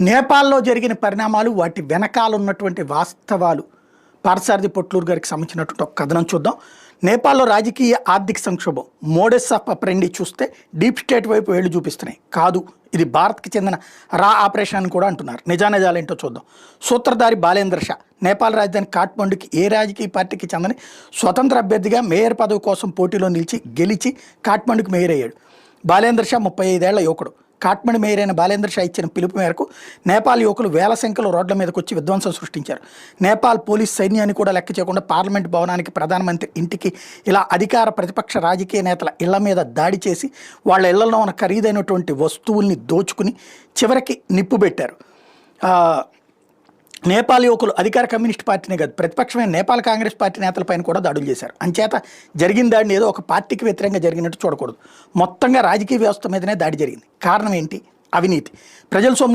నేపాల్లో జరిగిన పరిణామాలు వాటి వెనకాల ఉన్నటువంటి వాస్తవాలు. పార్థసారథి పొట్లూరు గారికి సంబంధించినటువంటి ఒక కథనం చూద్దాం. నేపాల్లో రాజకీయ ఆర్థిక సంక్షోభం మోడెస్ ఆఫ్ అప్రెండి చూస్తే డీప్ స్టేట్ వైపు వేళ్ళు చూపిస్తున్నాయి. కాదు ఇది భారత్కి చెందిన రా ఆపరేషన్ అని కూడా అంటున్నారు. నిజానిజాలేంటో చూద్దాం. సూత్రధారి బాలేంద్ర షా నేపాల్ రాజధాని కాఠ్మండుకి ఏ రాజకీయ పార్టీకి చెందని స్వతంత్ర అభ్యర్థిగా మేయర్ పదవి కోసం పోటీలో నిలిచి గెలిచి కాఠ్మండుకి మేయర్ అయ్యాడు. బాలేంద్ర షా ముప్పై ఐదేళ్ళ యువకుడు. కాట్మండ్ మేయర్ అయిన బాలేంద్ర షా ఇచ్చిన పిలుపు మేరకు నేపాల్ యువకులు వేల సంఖ్యలో రోడ్ల మీదకు వచ్చి విధ్వంసం సృష్టించారు. నేపాల్ పోలీస్ సైన్యాన్ని కూడా లెక్క చేయకుండా పార్లమెంట్ భవనానికి ప్రధానమంత్రి ఇంటికి ఇలా అధికార ప్రతిపక్ష రాజకీయ నేతల ఇళ్ళ మీద దాడి చేసి వాళ్ళ ఇళ్ళలో ఉన్న ఖరీదైనటువంటి వస్తువుల్ని దోచుకుని చివరికి నిప్పు పెట్టారు. నేపాల్ యువకులు అధికార కమ్యూనిస్ట్ పార్టీనే కాదు ప్రతిపక్షమైన నేపాల్ కాంగ్రెస్ పార్టీ నేతలపైన కూడా దాడులు చేశారు. అంచేత జరిగిన దాడిని ఏదో ఒక పార్టీకి వ్యతిరేకంగా జరిగినట్టు చూడకూడదు. మొత్తంగా రాజకీయ వ్యవస్థ మీదనే దాడి జరిగింది. కారణం ఏంటి? అవినీతి. ప్రజల సొమ్ము